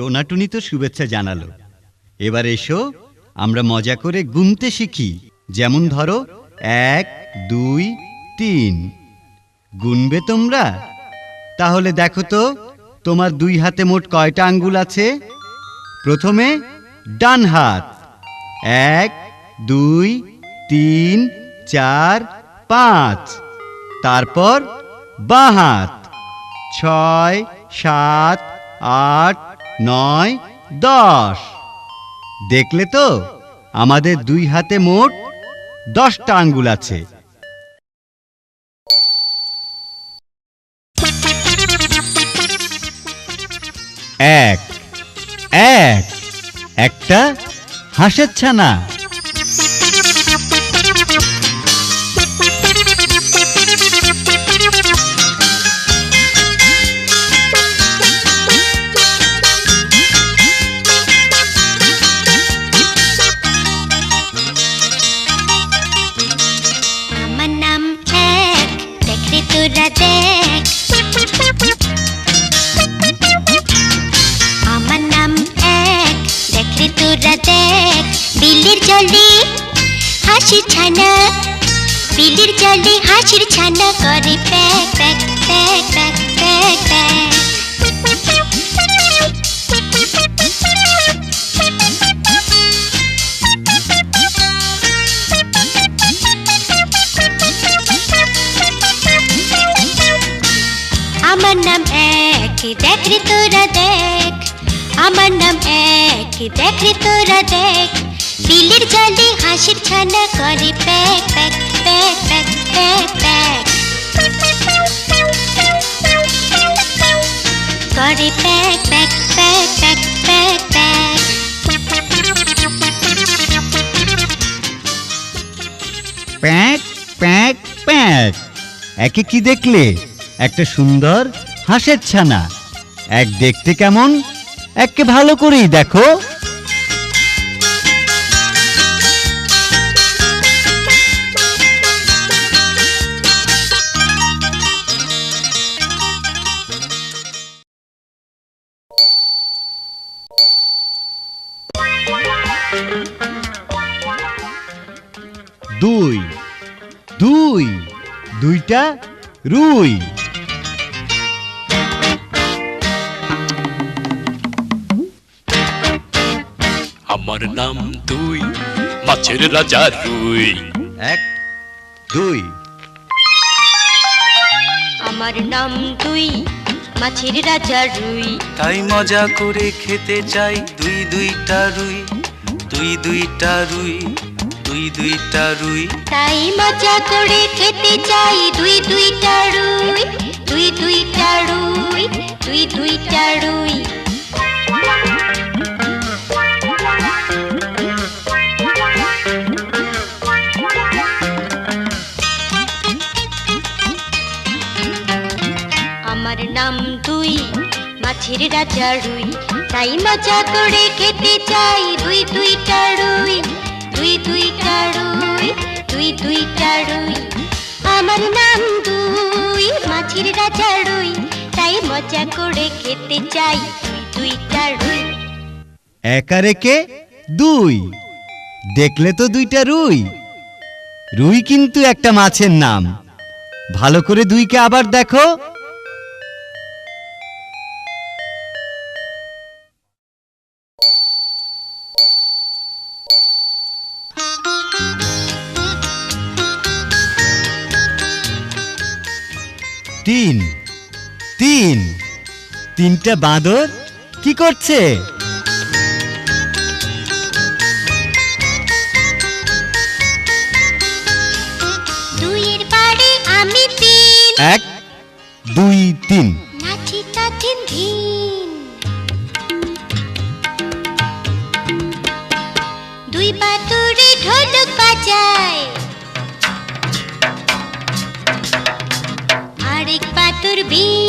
টোনাটুনি তো শুভেচ্ছা জানালো। এবার এসো, আমরা মজা করে গুনতে শিখি। যেমন ধরো, এক, দুই, তিন। গুনবে তোমরা? তাহলে দেখো তো, তোমার দুই হাতে মোট কয়টা আঙ্গুল আছে? প্রথমে, ডান হাত। এক, দুই, তিন, চার, পাঁচ। তারপর, বাঁ হাত। ছয়, সাত, আট নয়, দশ। দেখলে তো, আমাদের দুই হাতে মোট দশটা আঙ্গুল আছে। এক এক, একটা হাঁসের ছানা। হাসির ছানা বিলের জলে হাসির ছানা করে প্যাক প্যাক প্যাক প্যাক প্যাক প্যাক আমার নাম এক দেখ রে তোরা দেখ আমার নাম এক দেখ রে তোরা দেখ বিলের জলে, হাসির ছানা করে, প্যাক প্যাক প্যাক প্যাক প্যাক প্যাক। করে, প্যাক প্যাক প্যাক প্যাক প্যাক প্যাক। প্যাঁক প্যাঁক প্যাঁক। একে কি দেখলে? একটা সুন্দর হাঁসের ছানা। এক দেখতে কেমন? এককে ভালো করেই দেখো। দুইটা রুই। আমার নাম দুই মাছের রাজা রুই। এক দুই। আমার নাম দুই মাছের রাজা রুই। তাই মজা করে খেতে চাই দুই দুইটা রুই দুই দুইটা রুই। দুই দুইটা রুই। তাই মজা করে খেতে চাই দুই দুইটা রুই। দুই দুইটা রুই, দুই দুইটা রুই। আমার নাম দুই, মাছের রাজা রুই। তাই মজা করে খেতে চাই দুই দুইটা রুই। দুই দুইটা রুই দুই দুইটা রুই আমার নাম দুই, মাছের রাজা রুই, তাই মজা করে খেতে চাই দুই দুইটা রুই একা দুই, দেখলে তো দুইটা রুই। রুই কিন্তু একটা মাছের নাম। ভালো করে দুইকে আবার দেখো। তিনটা বাঁদর? কি করছে? দুইয়ের বাড়ি আমি তিন। এক দুই তিন। নাচি তাথিন ধিন দুই বাতুরে ঢোলক বাজায়। আরেক বাতুর বিন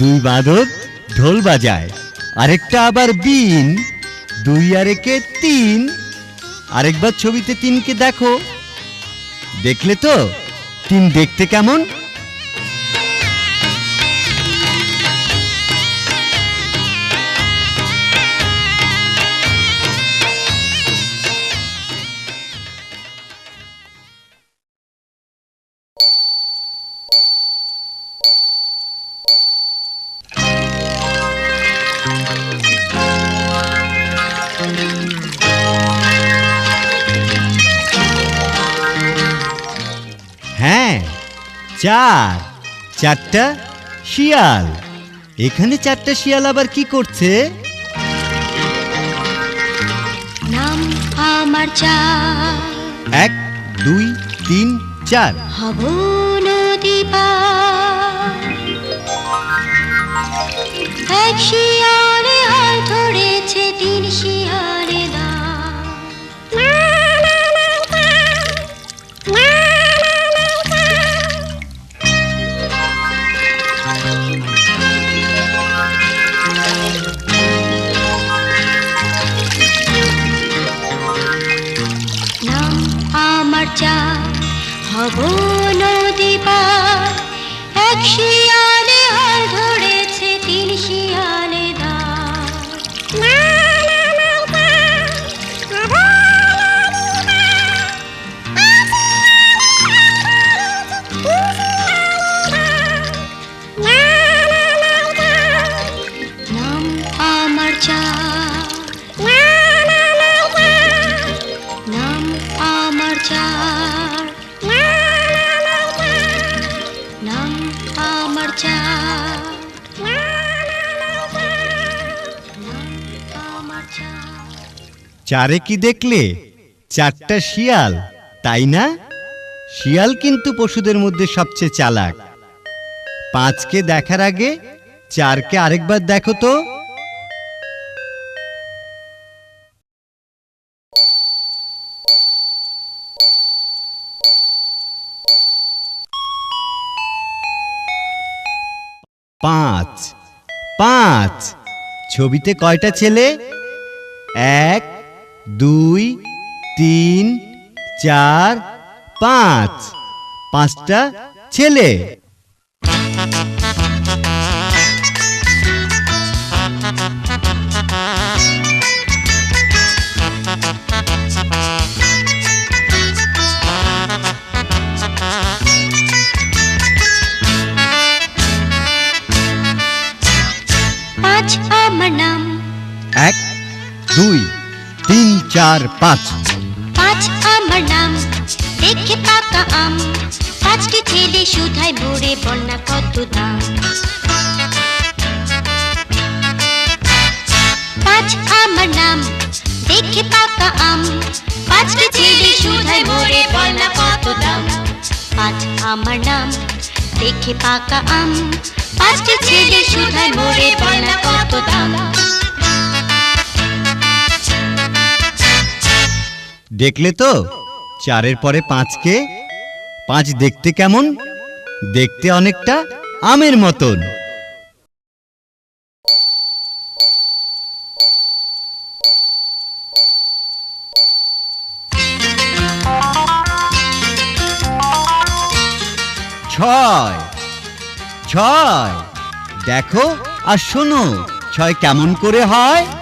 দুই বাঁদর ঢোল বাজায়, আরেকটা আবার বিন, দুই আরেকে তিন, আরেকবার ছবিতে তিনকে দেখো। দেখলে তো তিন দেখতে কেমন? চার। চারটা শিয়াল। এখানে চারটা শিয়াল আবার কি করছে? নাম আমার চা এক দুই তিন চার। হব নদী। এক শিয়ালে হাল ধরেছে তিন শিয়ালে হব চারে কি দেখলে? চারটা শিয়াল, তাই না? শিয়াল কিন্তু পশুদের মধ্যে সবচেয়ে চালাক। পাঁচকে দেখার আগে চারকে আরেকবার দেখো তো। পাঁচ পাঁচ। ছবিতে কয়টা ছেলে? এক দুই তিন চার পাঁচ। পাঁচটা ছেলে। চার পাঁচ। পাঁচ আমার নাম, দেখে পাকা আম। পাঁচটি ছেলে সুধাই ভরে বন্যা কত দাম। পাঁচ আমার নাম, দেখে পাকা আম। পাঁচটি ছেলে সুধাই ভরে বন্যা কত দাম। পাঁচ আমার নাম, দেখে পাকা আম। পাঁচটি ছেলে সুধাই ভরে বন্যা কত দাম। দেখলে তো? চারের পরে পাঁচকে? পাঁচ দেখতে কেমন? দেখতে অনেকটা আমের মতন। ছয়। ছয়। দেখো আর শোনো, ছয় কেমন করে হয়?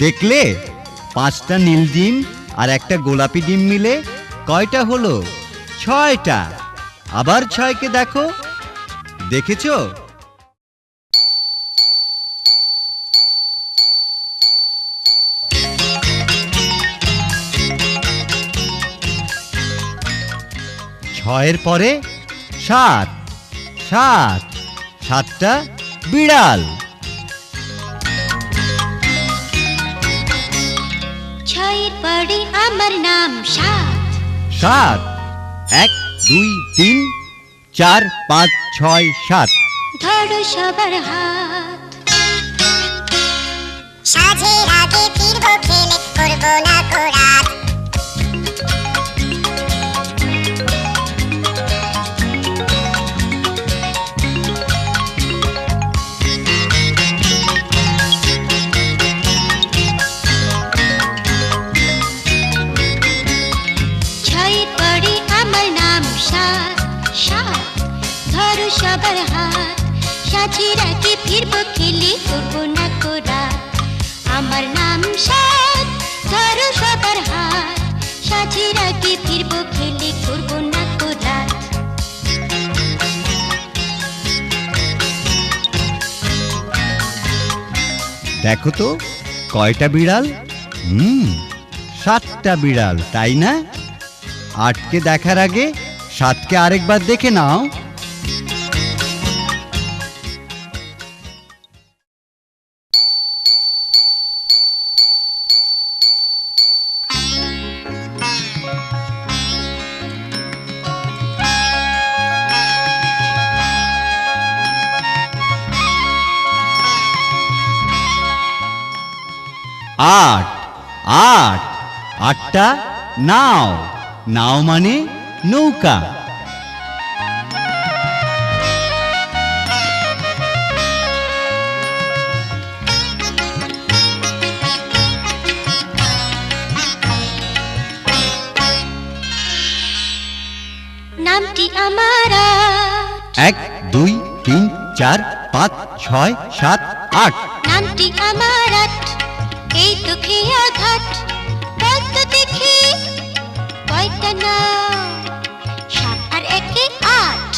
দেখলে? পাঁচটা নীল ডিম আর একটা গোলাপি ডিম মিলে কয়টা হলো? ছয়টা। আবার ছয়কে দেখো। দেখেছ? ছয়ের পরে সাত। সাত। সাতটা বিড়াল। আমার নাম সাত। সাত। এক দুই তিন চার পাঁচ ছয় সাত। ধরো সবার হাত। সাজের আগে ফিরবো খেলে করব না কোরাত দেখো তো, কয়টা বিড়াল? হুম, সাতটা বিড়াল, তাই না? আটকে দেখার আগে সাতকে আরেকবার দেখে নাও। আটটা নাও। নাও মানে নৌকা। নামটি আমার এক দুই তিন চার পাঁচ ছয় সাত আট। নামটি আমার আট। এই তো খেয়া ঘাট বলতো দেখি। কয়টা না? সাত আর একে আট।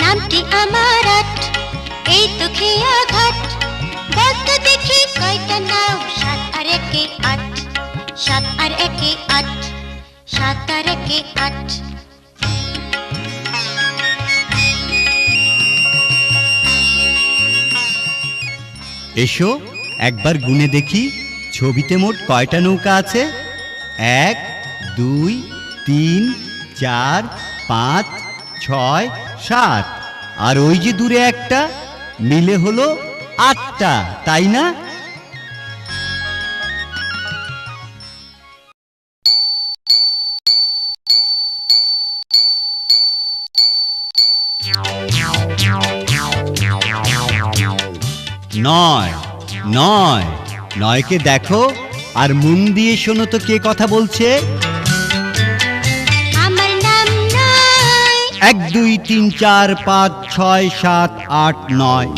নামটি আমার আট, এই তো খেয়া ঘাট। বলতো দেখি কয়টা নাও। সাত আর একে আট, সাত আর একে আট। সাত আট এসো, একবার গুনে দেখি, ছবিতে মোট কয়টা নৌকা আছে? এক, দুই, তিন, চার, পাঁচ, ছয়, সাত। আর ওই যে দূরে একটা, মিলে হলো আটটা, তাই না? নয়। নয়কে দেখো আর মন দিয়ে শোনো তো কে কথা বলছে। এক দুই তিন চার পাঁচ ছয় সাত আট নয়।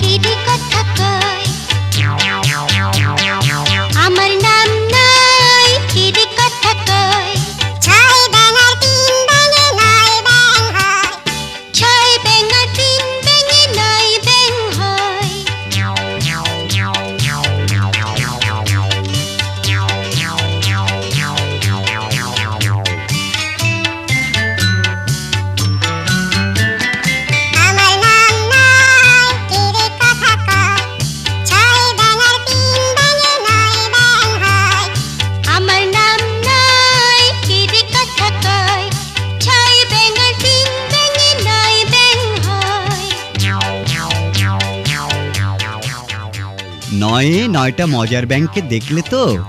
নয়টা মজার ব্যাংককে দেখলে তো?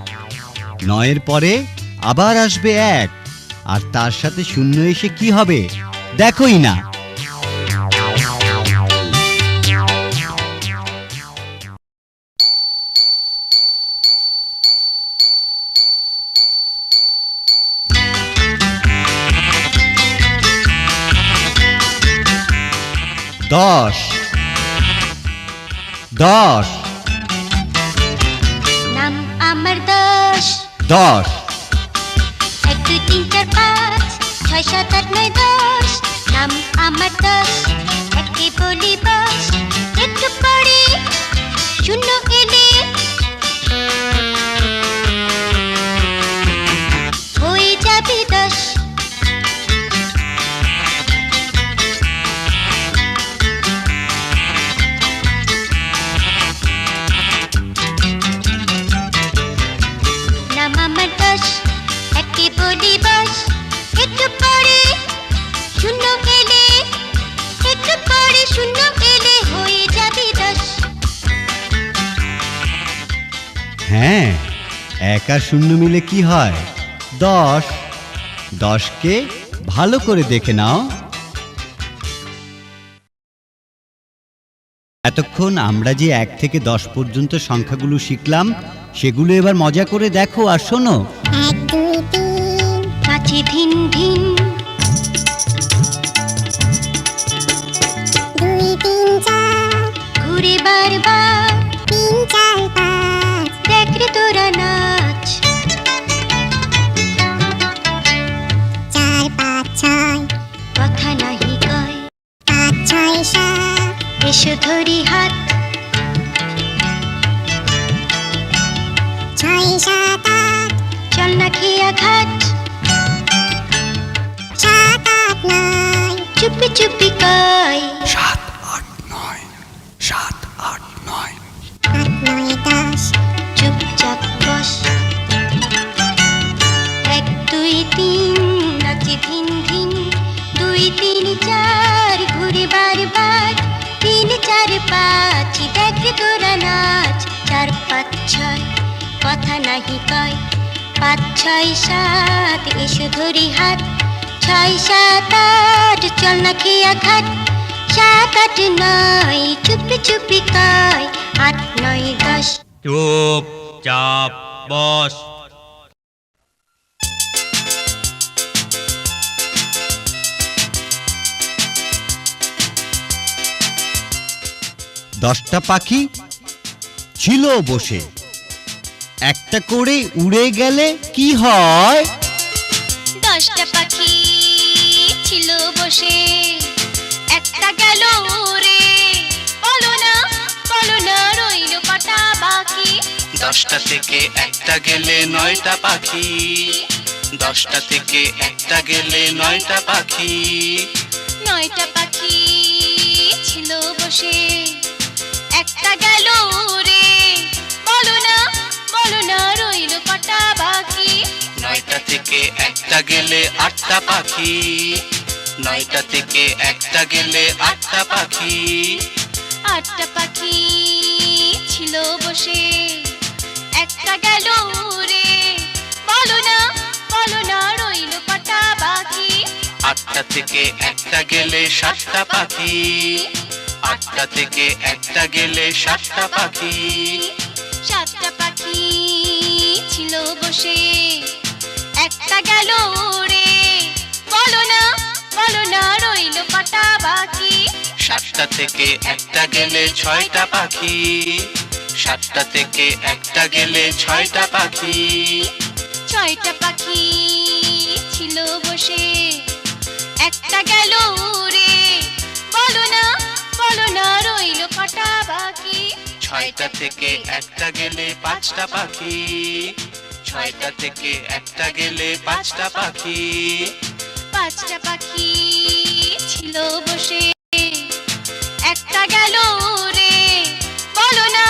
নয়ের পরে আবার আসবে এক, আর তার সাথে শূন্য এসে কি হবে? দেখোই না। দশ। দশ। দশ। এক দুই তিন চার পাঁচ, ছয় সাত আট নয় দশ, নাম আমার দশ, একে বলি বাস, একটু পরে শূন্য এলে শূন্য মিলে কি হয়? দশ। দশকে ভালো করে দেখে নাও। এতক্ষণ আমরা যে এক থেকে দশ পর্যন্ত সংখ্যাগুলো শিখলাম, সেগুলো এবার মজা করে দেখো আর শোনো। এসো ধরি হাত ছয় সাত আট চল না খেয়া ঘাট সাত আট নয় চুপি চুপি কয় সাত আট ছয় কথা নাহি কয়। পাঁচ ছয় সাত এসো ধরি হাত। ছয় সাত আট চল না খেয়া খাট সাত আট নয় চুপি চুপি কয়। আট নয় দশ। চুপ চাপ বস। দশটা পাখি ছিল বসে। একটা করে উড়ে গেলে কি হয়? দশটা পাখি ছিল বসে একটা গেল রে বলো না বলো না রইল কটা বাকি? দশটা থেকে একটা গেলে নয়টা পাখি। দশটা থেকে একটা গেলে নয়টা পাখি। নয়টা পাখি ছিল বসে একটা গেল না বলো না রইল কটা বাকি? নয়টা থেকে একটা গেলে আটটা পাখি। নয়টা থেকে একটা গেলে আটটা পাখি। আটটা পাখি ছিল বসে। একটা গেল রে বলো না বলো না রইল কটা বাকি? আটটা থেকে একটা গেলে সাতটা পাখি। আটটা থেকে একটা গেলে সাতটা পাখি। ছিল বসে। একটা গেল রে বলো না বলো না রইল কটা বাকি। সাতটা থেকে একটা গেলে ছয়টা পাখি। সাতটা থেকে একটা গেলে ছয়টা পাখি। ছয়টা পাখি ছিল বসে। একটা গেল রে বলো না বলো না রইল কটা বাকি। ছয়টা থেকে একটা গেলে পাঁচটা পাখি। ছয়টা থেকে একটা গেলে পাঁচটা পাখি। পাঁচটা পাখি ছিল বসে। একটা গেল রে বলো না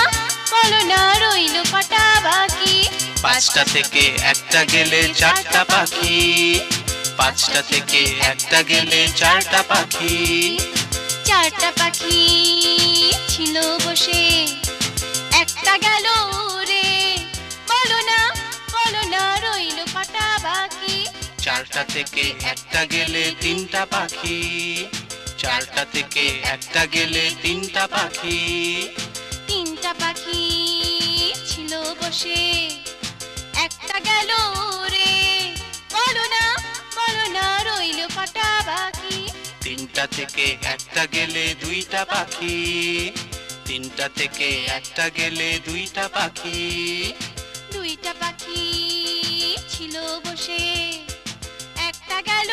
বলো না রইল কটা বাকি। পাঁচটা থেকে একটা গেলে চারটা পাখি। পাঁচটা থেকে একটা গেলে চারটা পাখি। চারটা পাখি ছিল বসে। গেল রে। বলো না বলো না রইল কটা চারটা থেকে একটা গেলে তিনটা পাখি। চারটা থেকে একটা গেলে তিনটা পাখি। তিনটা পাখি ছিল বসে। একটা গেল রে। বলো না বলো না রইল কটা বাকি। তিনটা থেকে একটা গেলে দুইটা পাখি। তিনটা থেকে একটা গেলে দুইটা পাখি। দুইটা পাখি ছিল বসে। একটা গেল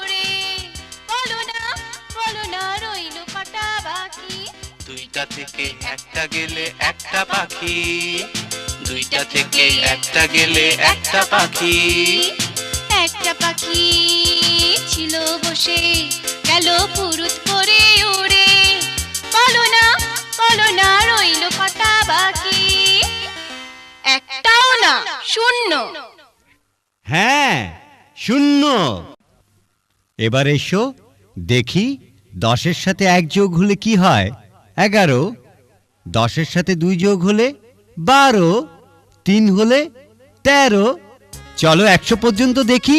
রে বলো না বলো না রইল কটা বাকি। দুইটা থেকে একটা গেলে একটা পাখি। দুইটা থেকে একটা গেলে একটা পাখি। একটা পাখি ছিল বসে। গেল পুরুত করে উড়ে বলো না বলো না রইল কটা বাকি। একটাও না, শূন্য। হ্যাঁ শূন্য। এবার এসো, দেখি দশের সাথে এক যোগ হলে কি হয়? এগারো। দশের সাথে দুই যোগ হলে বারো। তিন হলে তেরো। চলো একশো পর্যন্ত দেখি।